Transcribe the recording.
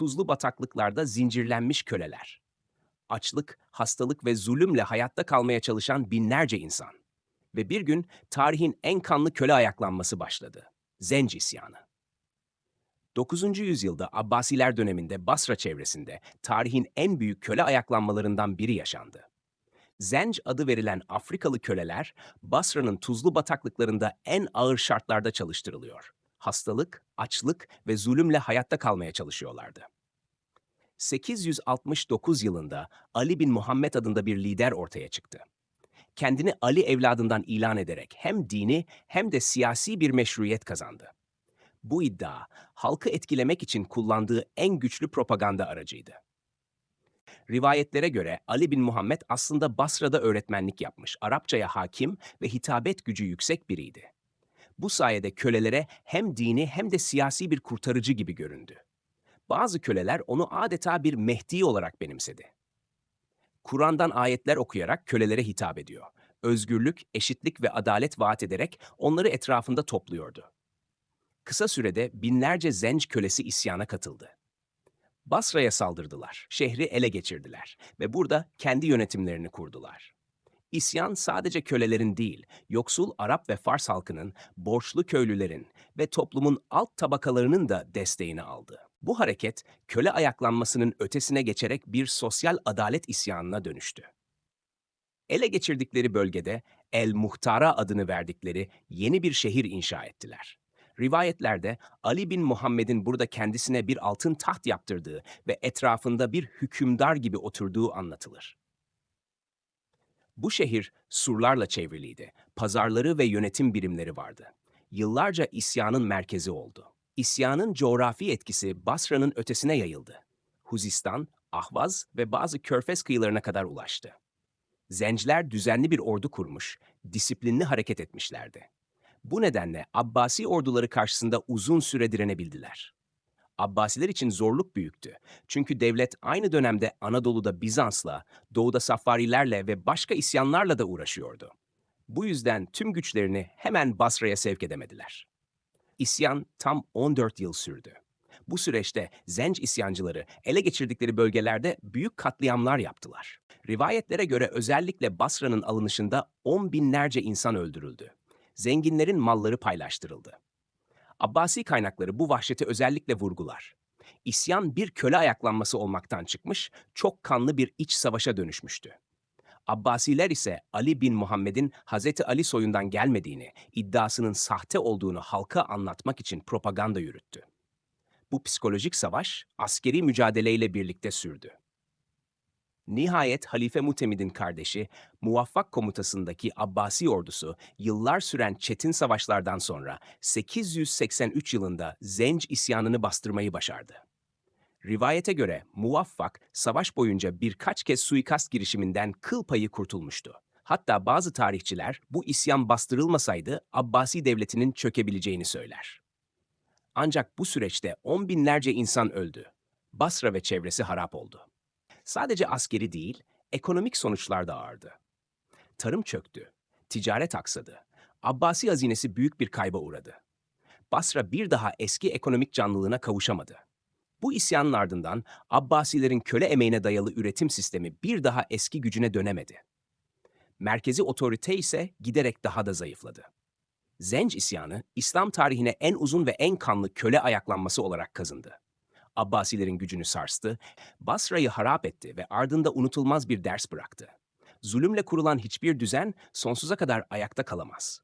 tuzlu bataklıklarda zincirlenmiş köleler. Açlık, hastalık ve zulümle hayatta kalmaya çalışan binlerce insan. Ve bir gün tarihin en kanlı köle ayaklanması başladı. Zenc isyanı. 9. yüzyılda Abbasiler döneminde Basra çevresinde tarihin en büyük köle ayaklanmalarından biri yaşandı. Zenc adı verilen Afrikalı köleler Basra'nın tuzlu bataklıklarında en ağır şartlarda çalıştırılıyor. Hastalık, açlık ve zulümle hayatta kalmaya çalışıyorlardı. 869 yılında Ali bin Muhammed adında bir lider ortaya çıktı. Kendini Ali evladından ilan ederek hem dini hem de siyasi bir meşruiyet kazandı. Bu iddia halkı etkilemek için kullandığı en güçlü propaganda aracıydı. Rivayetlere göre Ali bin Muhammed aslında Basra'da öğretmenlik yapmış, Arapçaya hakim ve hitabet gücü yüksek biriydi. Bu sayede kölelere hem dini hem de siyasi bir kurtarıcı gibi göründü. Bazı köleler onu adeta bir Mehdi olarak benimsedi. Kur'an'dan ayetler okuyarak kölelere hitap ediyor. Özgürlük, eşitlik ve adalet vaat ederek onları etrafında topluyordu. Kısa sürede binlerce zenc kölesi isyana katıldı. Basra'ya saldırdılar, şehri ele geçirdiler ve burada kendi yönetimlerini kurdular. İsyan sadece kölelerin değil, yoksul Arap ve Fars halkının, borçlu köylülerin ve toplumun alt tabakalarının da desteğini aldı. Bu hareket köle ayaklanmasının ötesine geçerek bir sosyal adalet isyanına dönüştü. Ele geçirdikleri bölgede El Muhtara adını verdikleri yeni bir şehir inşa ettiler. Rivayetlerde Ali bin Muhammed'in burada kendisine bir altın taht yaptırdığı ve etrafında bir hükümdar gibi oturduğu anlatılır. Bu şehir surlarla çevriliydi. Pazarları ve yönetim birimleri vardı. Yıllarca isyanın merkezi oldu. İsyanın coğrafi etkisi Basra'nın ötesine yayıldı. Huzistan, Ahvaz ve bazı körfez kıyılarına kadar ulaştı. Zenciler düzenli bir ordu kurmuş, disiplinli hareket etmişlerdi. Bu nedenle Abbasi orduları karşısında uzun süre direnebildiler. Abbasiler için zorluk büyüktü. Çünkü devlet aynı dönemde Anadolu'da Bizans'la, doğuda Safarilerle ve başka isyanlarla da uğraşıyordu. Bu yüzden tüm güçlerini hemen Basra'ya sevk edemediler. İsyan tam 14 yıl sürdü. Bu süreçte Zenc isyancıları ele geçirdikleri bölgelerde büyük katliamlar yaptılar. Rivayetlere göre özellikle Basra'nın alınışında on binlerce insan öldürüldü. Zenginlerin malları paylaştırıldı. Abbasi kaynakları bu vahşeti özellikle vurgular. İsyan bir köle ayaklanması olmaktan çıkmış, çok kanlı bir iç savaşa dönüşmüştü. Abbasiler ise Ali bin Muhammed'in Hazreti Ali soyundan gelmediğini, iddiasının sahte olduğunu halka anlatmak için propaganda yürüttü. Bu psikolojik savaş askeri mücadeleyle birlikte sürdü. Nihayet Halife Mutemid'in kardeşi, Muvaffak komutasındaki Abbasi ordusu yıllar süren çetin savaşlardan sonra 883 yılında Zenc isyanını bastırmayı başardı. Rivayete göre Muvaffak savaş boyunca birkaç kez suikast girişiminden kıl payı kurtulmuştu. Hatta bazı tarihçiler bu isyan bastırılmasaydı Abbasi devletinin çökebileceğini söyler. Ancak bu süreçte on binlerce insan öldü. Basra ve çevresi harap oldu. Sadece askeri değil, ekonomik sonuçlar da ağırdı. Tarım çöktü, ticaret aksadı, Abbasi hazinesi büyük bir kayba uğradı. Basra bir daha eski ekonomik canlılığına kavuşamadı. Bu isyanın ardından Abbasilerin köle emeğine dayalı üretim sistemi bir daha eski gücüne dönemedi. Merkezi otorite ise giderek daha da zayıfladı. Zenc isyanı, İslam tarihine en uzun ve en kanlı köle ayaklanması olarak kazındı. Abbasilerin gücünü sarstı, Basra'yı harap etti ve ardında unutulmaz bir ders bıraktı. Zulümle kurulan hiçbir düzen sonsuza kadar ayakta kalamaz.